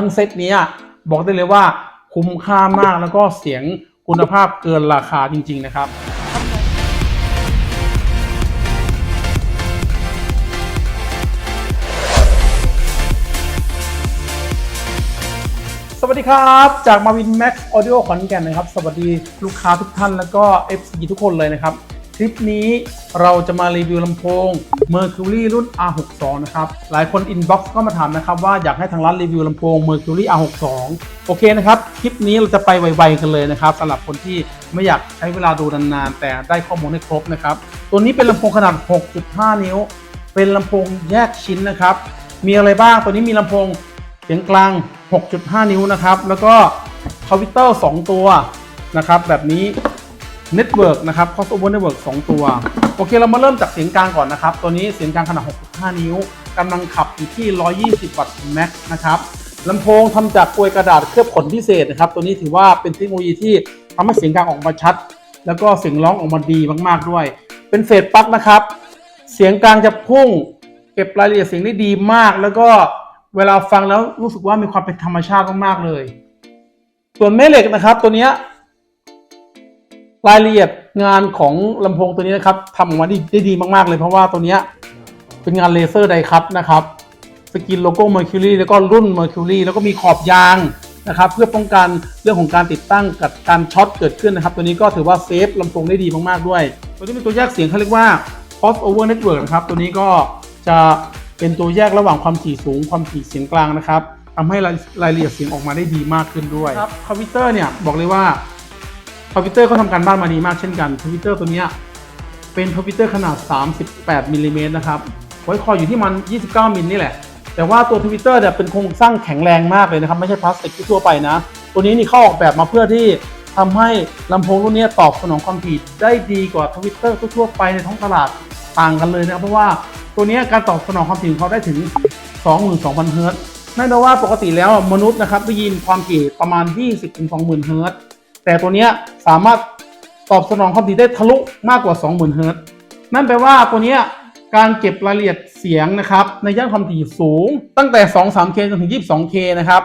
ทั้งเซตนี้บอกได้เลยว่าคุ้มค่ามากแล้วก็เสียงคุณภาพเกินราคาจริง ๆ นะครับสวัสดีครับ จากมาวินแม็กออดิโอขอนแก่นนะครับ สวัสดีลูกค้าทุกท่านแล้วก็ FC ทุกคนเลยนะครับ คลิปนี้เราจะมารีวิวลำโพง Mercury รุ่น R62 นะครับ หลายคนอินบ็อกซ์ก็มาถามนะครับ ว่าอยากให้ทางร้านรีวิวลำโพง Mercury R62 โอเคนะครับ คลิปนี้เราจะไปไวๆกันเลยนะครับสำหรับคนที่ไม่อยากใช้เวลาดูนานๆ แต่ได้ข้อมูลให้ครบนะครับ ตัวนี้เป็นลำโพงขนาด 6.5 นิ้ว เป็นลำโพงแยกชิ้นนะครับ มีอะไรบ้างตัวนี้มีลำโพงเสียงกลาง 6.5 นิ้วนะครับแล้วก็คอมพิวเตอร์ 2 ตัวนะครับแบบนี้ Network นะครับ crossover network 2 ตัว โอเคเรามาเริ่มจากเสียงกลางก่อนนะครับ ตัวนี้เสียงกลางขนาด 6.5 นิ้วกำลังขับอยู่ที่ 120 วัตต์แม็กนะครับลำโพงทำจากกลวยกระดาษเคลือบขนพิเศษนะครับ ตัวนี้ถือว่าเป็นเทคโนโลยีที่ทำให้เสียงกลางออกมาชัด แล้วก็เสียงร้องออกมาดีมากๆด้วย เป็นเฟสปลั๊กนะครับ เสียงกลางจะพุ่ง เก็บรายละเอียดเสียงได้ดีมาก แล้วก็เวลาฟังแล้วรู้สึกว่ามีความเป็นธรรมชาติมากๆเลย ส่วนแม่เหล็กนะครับ ตัวนี้ รายละเอียดงานของลำโพงตัวนี้นะครับทำออกมาได้ได้ดีมาก ๆ เลยเพราะว่าตัวเนี้ยเป็นงานเลเซอร์ไดคัตนะครับ สกินโลโก้ Mercury แล้วก็รุ่น Mercury แล้วก็มีขอบยางนะครับเพื่อป้องกันเรื่องของการติดตั้งกับการช็อตเกิดขึ้นนะครับ ตัวนี้ก็ถือว่าเซฟลำโพงได้ดีมากๆด้วย ตัวนี้เป็นตัวแยกเสียงเขาเรียกว่า crossover network นะครับ ตัวนี้ก็จะเป็นตัวแยกระหว่างความถี่สูง ความถี่เสียงกลางนะครับทำให้รายรายละเอียดเสียงออกมาได้ดีมากขึ้นด้วยครับคอมพิวเตอร์เนี่ยบอกเลยว่า คอมพิวเตอร์เขาทำการบ้านมาดีมากเช่นกันคอมพิวเตอร์ตัวนี้เป็นคอมพิวเตอร์ขนาด 38มิลลิเมตรนะครับไว้คอยอยู่ที่มัน 29มิลนี่แหละ แต่ว่าตัวทวิตเตอร์เนี่ยเป็นโครงสร้างแข็งแรงมากเลยนะครับ ไม่ใช่พลาสติกทั่วไปนะ ตัวนี้นี่เขาออกแบบมาเพื่อที่ทำให้ลำโพงรุ่นนี้ตอบสนองความถี่ได้ดีกว่าทวิตเตอร์ทั่วไปในท้องตลาดต่างกันเลยนะครับ เพราะว่าตัวนี้การตอบสนองความถี่ของเขาได้ถึง 22,000 เฮิรตซ์นั่นแปลว่าปกติแล้วมนุษย์นะครับได้ยินความถี่ประมาณ 20-20,000 เฮิร์ต แต่ตัวนี้สามารถตอบสนองความถี่ได้ทะลุมากกว่า 20,000เฮิรต์นั่นแปลว่าตัวนี้การเก็บรายละเอียดเสียงนะครับในย่านความถี่สูง ตั้งแต่ 2-3K จนถึง 22K นะครับ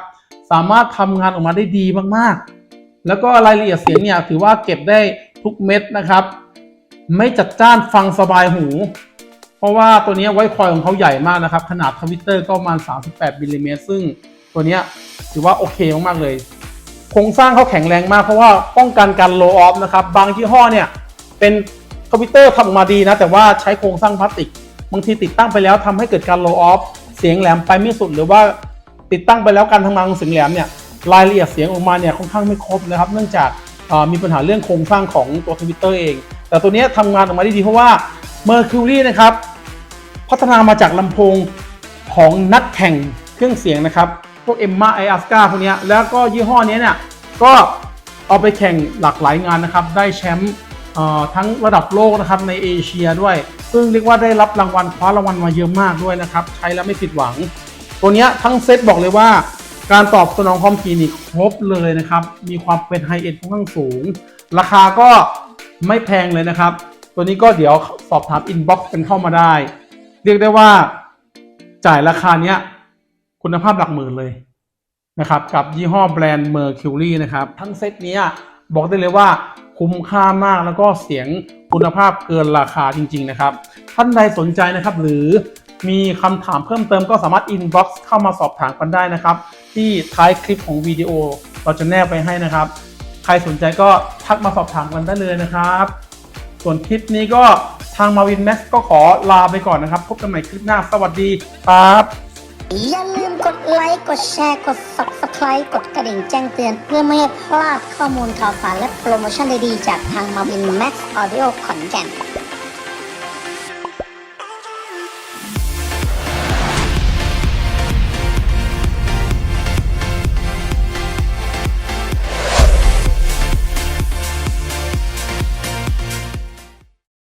สามารถทำงานออกมาได้ดีมากๆ แล้วก็รายละเอียดเสียงเนี่ยถือว่าเก็บได้ทุกเม็ดนะครับ ไม่จัดจ้านฟังสบายหู เพราะว่าตัวนี้ไว้คอยของเขาใหญ่มากนะครับ ขนาดทวิตเตอร์ก็ประมาณ 38มิลลิเมตรซึ่งตัวนี้ถือว่าโอเคมากๆเลย โครงสร้างเขาแข็งแรงมากเพราะว่าป้องกันการโลออฟนะครับ บางยี่ห้อเนี่ยเป็นคอมพิวเตอร์ทำออกมาดีนะ แต่ว่าใช้โครงสร้างพลาสติก บางทีติดตั้งไปแล้วทำให้เกิดการโลออฟเสียงแหลมไปไม่สุดหรือว่าติดตั้งไปแล้วการทำงานของเสียงแหลมเนี่ยรายละเอียดเสียงออกมาเนี่ยค่อนข้างไม่ครบนะครับ เนื่องจากมีปัญหาเรื่องโครงสร้างของตัวทวิตเตอร์เอง แต่ตัวเนี้ยทำงานออกมาได้ดีเพราะว่า Mercury นะครับ พัฒนามาจากลำโพงของนักแข่งเครื่องเสียงนะครับ พวกเอ็มมาไออัสกาพวกนี้แล้วก็ยี่ห้อนี้เนี่ยก็เอาไปแข่งหลากหลายงานนะครับ ได้แชมป์ทั้งระดับโลกนะครับในเอเชียด้วย ซึ่งเรียกว่าได้รับรางวัลคว้ารางวัลมาเยอะมากด้วยนะครับ ใช้แล้วไม่ผิดหวัง ตัวนี้ทั้งเซตบอกเลยว่า การตอบสนองความถี่นี่ครบเลยนะครับ มีความเป็นไฮเอ็นค่อนข้างสูง ราคาก็ไม่แพงเลยนะครับ ตัวนี้ก็เดี๋ยวสอบถามอินบ็อกซ์กันเข้ามาได้ เรียกได้ว่าจ่ายราคาเนี้ย คุณภาพหลักหมื่นเลยนะครับ กับยี่ห้อแบรนด์ Mercury นะครับ ทั้งเซตนี้บอกได้เลยว่าคุ้มค่ามากแล้วก็เสียงคุณภาพเกินราคาจริง ๆ นะครับ ท่านใดสนใจนะครับ หรือมีคำถามเพิ่มเติมก็สามารถ inbox เข้ามาสอบถามกันได้นะครับ ที่ท้ายคลิปของวิดีโอเราจะแนบไปให้นะครับ ใครสนใจก็ทักมาสอบถามกันได้เลยนะครับ ส่วนคลิปนี้ก็ทางมาวินแม็กก็ขอลาไปก่อนนะครับ พบกันใหม่คลิปหน้า สวัสดีครับ อย่าลืมกดไลค์ กดแชร์ กด Subscribe กดกระดิ่งแจ้งเตือน เพื่อไม่ให้พลาดข้อมูลข่าวสารและโปรโมชั่นดีๆ จากทางมาวินแม็กซ์ออดิโอขอนแก่น